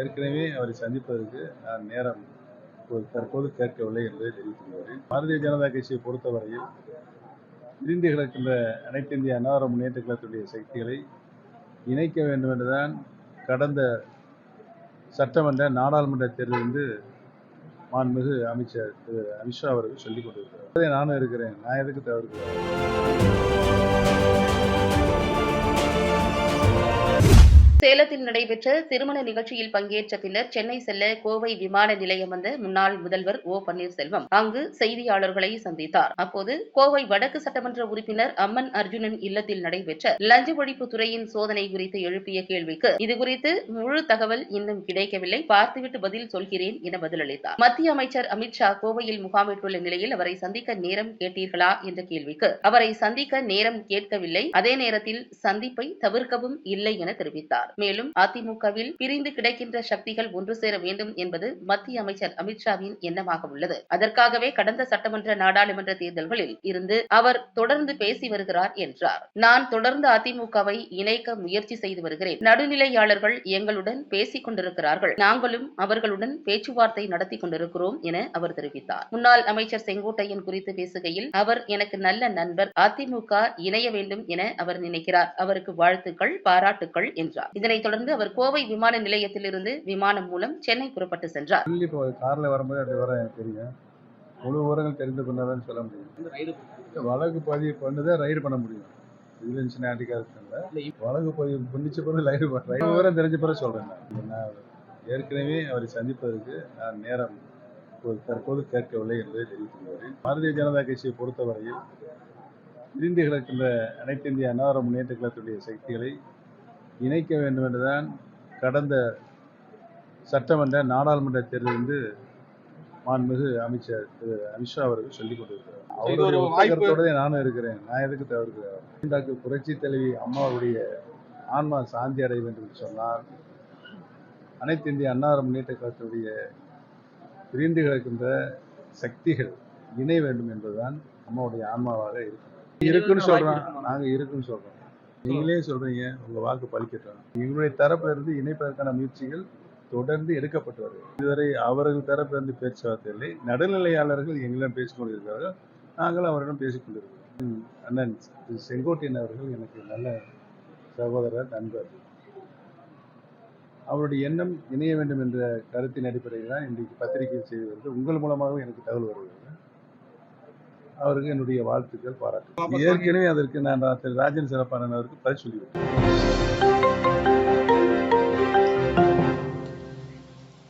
ஏற்கனவே அவரை சந்திப்பதற்கு நான் நேரம் தற்போது கேட்கவில்லை என்பதை தெரிவித்துள்ளேன் பாரதிய ஜனதா கட்சியை பொறுத்தவரையில் பிரிந்து கிடக்கின்ற அனைத்து இந்திய அன்னார முன்னேற்ற கழகத்துடைய சக்திகளை இணைக்க வேண்டும் என்றுதான் கடந்த சட்டமன்ற நாடாளுமன்ற தேர்தலிருந்து மாண்புமிகு அமைச்சர் திரு அமித்ஷா அவர்கள் சொல்லிக் கொண்டிருக்கிறார். அதே நானும் இருக்கிறேன். நான் எதுக்கு தவிர்க்கிறேன் சேலத்தில் நடைபெற்ற திருமண நிகழ்ச்சியில் பங்கேற்ற பின்னர் சென்னை செல்ல கோவை விமான நிலையம் வந்த முன்னாள் முதல்வர் ஓ பன்னீர்செல்வம் அங்கு செய்தியாளர்களை சந்தித்தார். அப்போது கோவை வடக்கு சட்டமன்ற உறுப்பினர் அம்மன் அர்ஜுனன் இல்லத்தில் நடைபெற்ற லஞ்ச ஒழிப்பு துறையின் சோதனை குறித்து எழுப்பிய கேள்விக்கு இதுகுறித்து முழு தகவல் இன்னும் கிடைக்கவில்லை. பார்த்துவிட்டு பதில் சொல்கிறேன் என பதிலளித்தார். மத்திய அமைச்சர் அமித்ஷா கோவையில் முகாமிட்டுள்ள நிலையில் அவரை சந்திக்க நேரம் கேட்டீர்களா என்ற கேள்விக்கு அவரை சந்திக்க நேரம் கேட்கவில்லை. அதே நேரத்தில் சந்திப்பை தவிர்க்கவும் இல்லை என தெரிவித்தார். மேலும் அதிமுகவில் பிரிந்து கிடைக்கின்ற சக்திகள் ஒன்று சேர வேண்டும் என்பது மத்திய அமைச்சர் அமித்ஷாவின் எண்ணமாக உள்ளது. அதற்காகவே கடந்த சட்டமன்ற நாடாளுமன்ற தேர்தல்களில் இருந்து அவர் தொடர்ந்து பேசி வருகிறார் என்றார். நான் தொடர்ந்து அதிமுகவை இணைக்க முயற்சி செய்து வருகிறேன். நடுநிலையாளர்கள் எங்களுடன் பேசிக் கொண்டிருக்கிறார்கள். நாங்களும் அவர்களுடன் பேச்சுவார்த்தை நடத்தி கொண்டிருக்கிறோம் என அவர் தெரிவித்தார். முன்னாள் அமைச்சர் செங்கோட்டையன் குறித்து பேசுகையில் அவர் எனக்கு நல்ல நண்பர் அதிமுக இணைய வேண்டும் என அவர் நினைக்கிறார். அவருக்கு வாழ்த்துக்கள் பாராட்டுக்கள் என்றார். இதனைத் தொடர்ந்து அவர் கோவை விமான நிலையத்திலிருந்து விமானம் மூலம் சென்னை புறப்பட்டு சென்றார். காரில் வரும்போது அப்படி வர எனக்கு தெரியும். முழு விவரங்கள் தெரிந்து கொண்டாதான் சொல்ல முடியும். வழக்கு பதிவு பண்ணதை ரைடு பண்ண முடியும். இதுல இருந்துச்சுன்னா அதிகாரத்தில். வழக்கு பதிவு பண்ணிச்ச பிறகு ரைடு ரைடு விவரம் தெரிஞ்ச பிறகு நான். நான் ஏற்கனவே அவரை சந்திப்பதற்கு நான் நேரம் தற்போது கேட்கவில்லை என்பதை தெரிவித்துள்ளேன் பாரதிய ஜனதா கட்சியை பொறுத்தவரையில் பிரிந்து கிடக்கின்ற அனைத்து இந்திய அன்னார முன்னேற்ற கழகத்துடைய சக்திகளை இணைக்க வேண்டும் என்றுதான் கடந்த சட்டமன்ற நாடாளுமன்ற தேர்தல் வந்து மாண்புமிகு அமைச்சர் திரு அமித்ஷா அவர்கள் சொல்லிக் கொண்டிருக்கிறார். அவருடைய நானும் இருக்கிறேன். நான் எதுக்கு தவிர்க்கிறேன்? டாக்டர் புரட்சி தலைவி அம்மாவுடைய ஆன்மா சாந்தி அடைய வேண்டும் என்று சொன்னால் அனைத்து இந்திய அன்னார முன்னேற்ற கழகத்துடைய பிரிந்து கிடக்கின்ற சக்திகள் இணை வேண்டும் என்பதுதான் அம்மாவுடைய ஆன்மாவாக இருக்கும் இருக்குன்னு சொல்றோம் நாங்க இருக்குன்னு சொல்றோம். நீங்களே சொல்றீங்க உங்க வாக்கு பலிக்கட்டும் எங்களுடைய தரப்புல இருந்து இணைப்பதற்கான முயற்சிகள் தொடர்ந்து எடுக்கப்பட்டு வருகிறது இதுவரை அவர்கள் தரப்பிலிருந்து பேச்சுவார்த்தை இல்லை. நடுநிலையாளர்கள் எங்களிடம் பேசிக் கொண்டிருக்கிறார்கள். நாங்களும் அவரிடம் பேசிக் கொண்டிருக்கிறோம். அண்ணன் செங்கோட்டையன் அவர்கள் எனக்கு நல்ல சகோதரர் நண்பர். அவருடைய எண்ணம் இணைய வேண்டும் என்ற கருத்தின் அடிப்படையில் தான் இன்றைக்கு பத்திரிகை செய்தி வருது உங்கள் மூலமாகவும் எனக்கு தகவல் வருகிறது. அவருக்கு என்னுடைய வாழ்த்துக்கள் பாராட்டு ஏற்கனவே அதற்கு நான் திரு ராஜன் சிறப்பானவருக்கு பதில் சொல்லிவிட்டேன்.